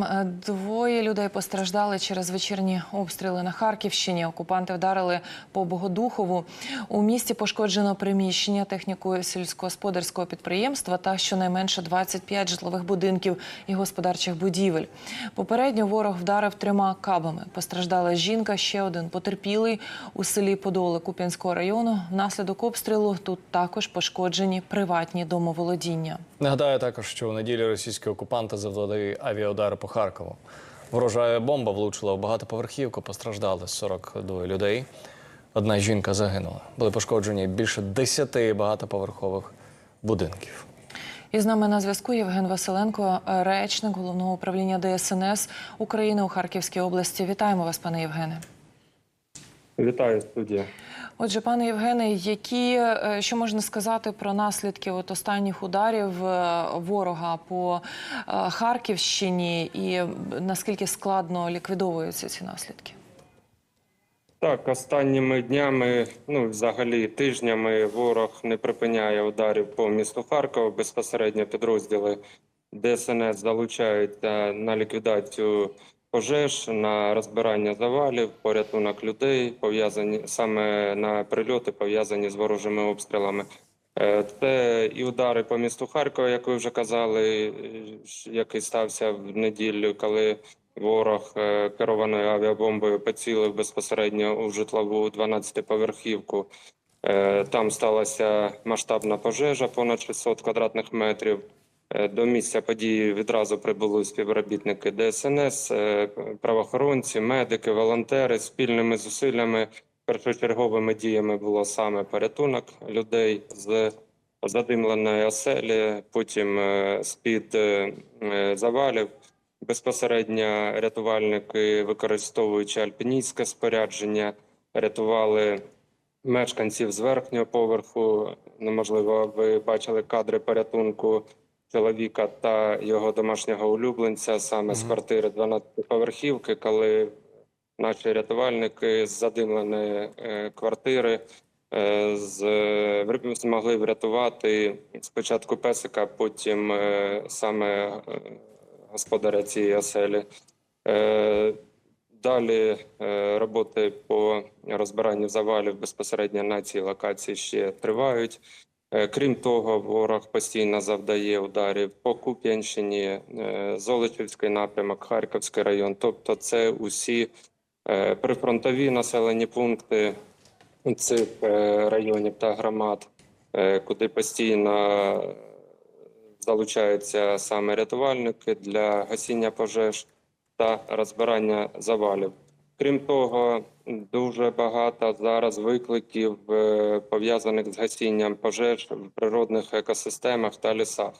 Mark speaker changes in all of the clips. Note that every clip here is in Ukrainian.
Speaker 1: Е, Двоє людей постраждали через вечірні обстріли на Харківщині. Окупанти вдарили по Богодухову. У місті пошкоджено приміщення технікою сільськогосподарського підприємства та щонайменше 25 житлових будинків і господарчих будівель. Попередньо ворог вдарив трьома кабами. Постраждала жінка, ще один потерпілий у селі Подоли Куп'янського району. Внаслідок обстрілу тут також пошкоджені приватні домоволодіння.
Speaker 2: Нагадаю також, що у неділю російські окупанти завдали авіаудари по Харкову. Ворожа бомба влучила у багатоповерхівку, постраждали 42 людей. Одна жінка загинула. Були пошкоджені більше 10 багатоповерхових будинків.
Speaker 1: І з нами на зв'язку Євген Василенко, речник головного управління ДСНС України у Харківській області. Вітаємо вас, пане Євгене.
Speaker 3: Вітаю студія.
Speaker 1: Отже, пане Євгене, які е, що можна сказати про наслідки от останніх ударів е, ворога по е, Харківщині, і наскільки складно ліквідовуються ці наслідки?
Speaker 3: Так, останніми днями, ну взагалі тижнями, ворог не припиняє ударів по місту Харкова. Безпосередньо підрозділи ДСНС залучаються на ліквідацію пожеж, на розбирання завалів, порятунок людей, пов'язані саме на прильоти, пов'язані з ворожими обстрілами. Е, Це і удари по місту Харкова, як ви вже казали, який стався в неділю, коли ворог е, керованою авіабомбою поцілив безпосередньо у житлову 12-поверхівку. Е, Там сталася масштабна пожежа, понад 600 квадратних метрів. Е, До місця події відразу прибули співробітники ДСНС, е, правоохоронці, медики, волонтери. Спільними зусиллями першочерговими діями було саме порятунок людей з задимленої оселі, потім е, з-під е, е, завалів. Безпосередньо рятувальники, використовуючи альпіністське спорядження, рятували мешканців з верхнього поверху. Ну, можливо, ви бачили кадри порятунку чоловіка та його домашнього улюбленця саме з квартири 12-поверхівки, коли наші рятувальники з задимленої е, квартири е, з, змогли врятувати спочатку песика, потім е, саме господаря цієї оселі. Далі роботи по розбиранню завалів безпосередньо на цій локації ще тривають. Е, Крім того, ворог постійно завдає ударів по Куп'янщині, е, Золочівський напрямок, Харківський район. Тобто, це усі е, прифронтові населені пункти цих районів та громад, куди постійно залучаються саме рятувальники для гасіння пожеж та розбирання завалів. Крім того, дуже багато зараз викликів е, пов'язаних з гасінням пожеж в природних екосистемах та лісах.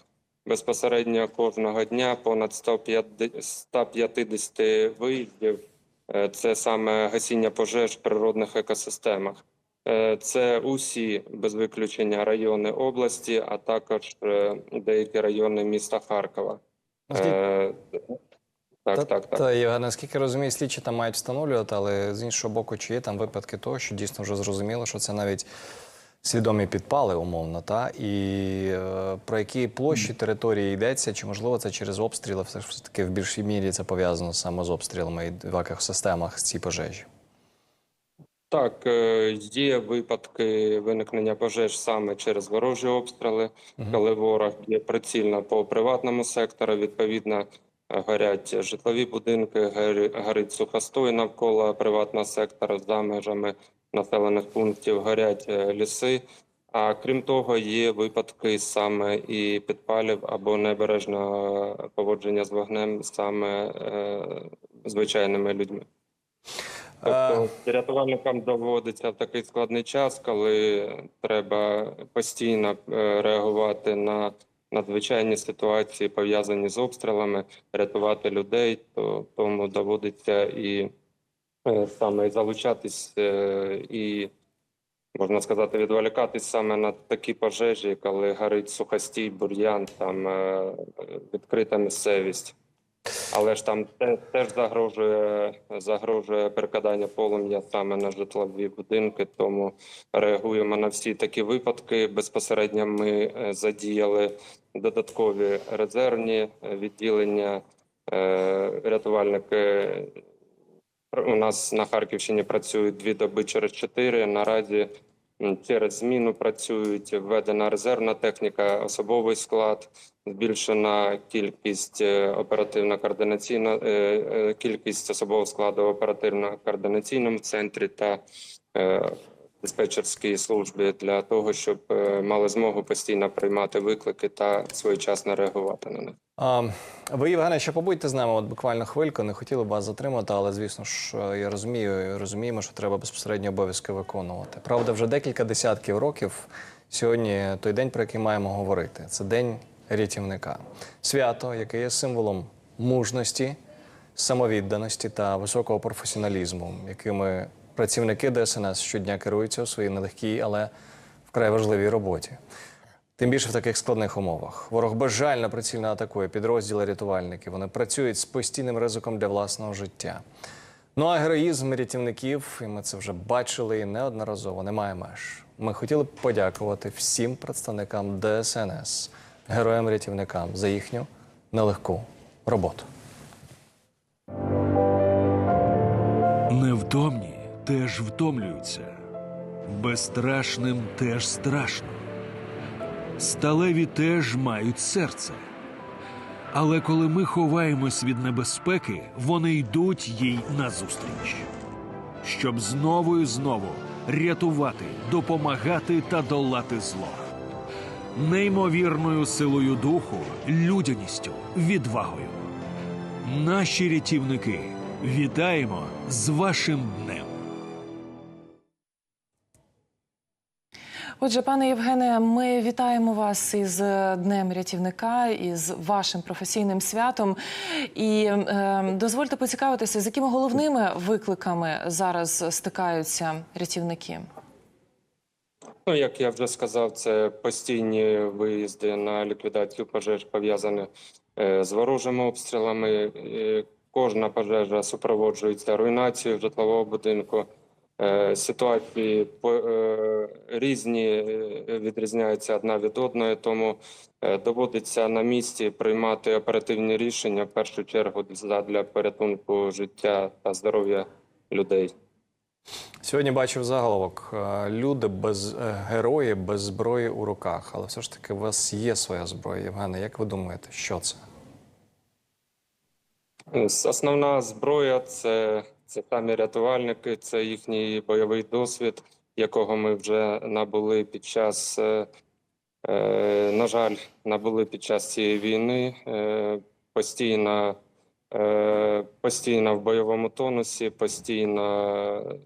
Speaker 3: Безпосередньо кожного дня понад 150 150 виїздів. Е, Це саме гасіння пожеж в природних екосистемах. Е, Це усі без виключення райони області, а також деякі райони міста Харкова. Так,
Speaker 2: та,
Speaker 3: так, так.
Speaker 2: Та, Євген, наскільки розумію, слідчі там мають встановлювати, але з іншого боку, чи є там випадки того, що дійсно вже зрозуміло, що це навіть свідомі підпали, умовно, та? і е, про які площі території йдеться, чи можливо це через обстріли, все ж таки в більшій мірі це пов'язано саме з обстрілами і в екосистемах ці пожежі.
Speaker 3: Так, е, є випадки виникнення пожеж саме через ворожі обстріли, коли ворог є прицільно по приватному сектору. Відповідно, горять житлові будинки, гори- горить сухостой навколо приватного сектору за межами населених пунктів, горять е, ліси. А крім того, є випадки саме і підпалів або небережного поводження з вогнем саме е, звичайними людьми. Тобто рятувальникам доводиться в такий складний час, коли треба постійно е, реагувати на надзвичайні ситуації, пов'язані з обстрілами, рятувати людей, то тому доводиться і е, саме залучатись е, і можна сказати, відволікатись саме на такі пожежі, коли горить сухостій, бур'ян, там е, відкрита місцевість. Але ж там те- теж загрожує, загрожує перекидання полум'я саме на житлові будинки, тому реагуємо на всі такі випадки. Безпосередньо ми е, задіяли додаткові резервні е, відділення Е, Рятувальники у нас на Харківщині працюють дві доби через чотири. Наразі через зміну працюють. Введена резервна техніка, особовий склад, збільшена кількість е, оперативно-координаційна е, е, кількість особового складу в оперативно-координаційному центрі та диспетчерській службі для того, щоб е, мали змогу постійно приймати виклики та своєчасно реагувати на них.
Speaker 2: А, ви, Євгене, ще побудьте з нами от буквально хвильку. Не хотіли б вас затримати, але звісно ж, е, я розумію, розуміємо, що треба безпосередньо обов'язки виконувати. Правда, вже декілька десятків років сьогодні той день, про який маємо говорити, це день рятівника. Свято, яке є символом мужності, самовідданості та високого професіоналізму, якими працівники ДСНС щодня керуються у своїй нелегкій, але вкрай важливій роботі. Тим більше в таких складних умовах. Ворог безжально прицільно атакує підрозділи рятувальників. Вони працюють з постійним ризиком для власного життя. Ну а героїзм рятівників, і ми це вже бачили і неодноразово, немає меж. Ми хотіли б подякувати всім представникам ДСНС, героям-рятівникам за їхню нелегку роботу.
Speaker 4: Невтомні теж втомлюються, безстрашним теж страшно. Сталеві теж мають серце. Але коли ми ховаємось від небезпеки, вони йдуть їй назустріч, щоб знову і знову рятувати, допомагати та долати зло. Неймовірною силою духу, людяністю, відвагою. Наші рятівники вітаємо з вашим днем.
Speaker 1: Отже, пане Євгене, ми вітаємо вас із е, Днем рятівника, із вашим професійним святом. І е, дозвольте поцікавитися, з якими головними викликами зараз стикаються рятівники.
Speaker 3: Ну, як я вже сказав, це постійні виїзди на ліквідацію пожеж пов'язані е, з ворожими обстрілами. Кожна пожежа супроводжується руйнацією житлового будинку. Е, Ситуації е, різні е, відрізняються одна від одної, тому доводиться на місці приймати оперативні рішення в першу чергу для порятунку життя та здоров'я людей.
Speaker 2: Сьогодні бачив заголовок: люди без герої без зброї у руках. Але все ж таки, у вас є своя зброя, Євгене. Як ви думаєте, що це?
Speaker 3: Основна зброя це, це самі рятувальники, це їхній бойовий досвід, якого ми вже набули під час, е, е, на жаль, набули під час цієї війни. Постійно, е, постійно в бойовому тонусі, постійно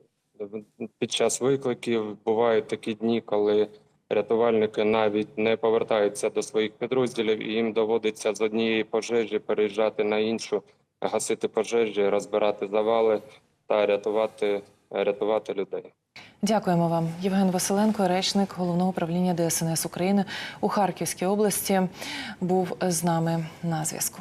Speaker 3: під час викликів бувають такі дні, коли рятувальники навіть не повертаються до своїх підрозділів, і їм доводиться з однієї пожежі переїжджати на іншу гасити пожежі, розбирати завали та рятувати, рятувати людей.
Speaker 1: Дякуємо вам, Євген Василенко, речник головного управління ДСНС України у Харківській області, був з нами на зв'язку.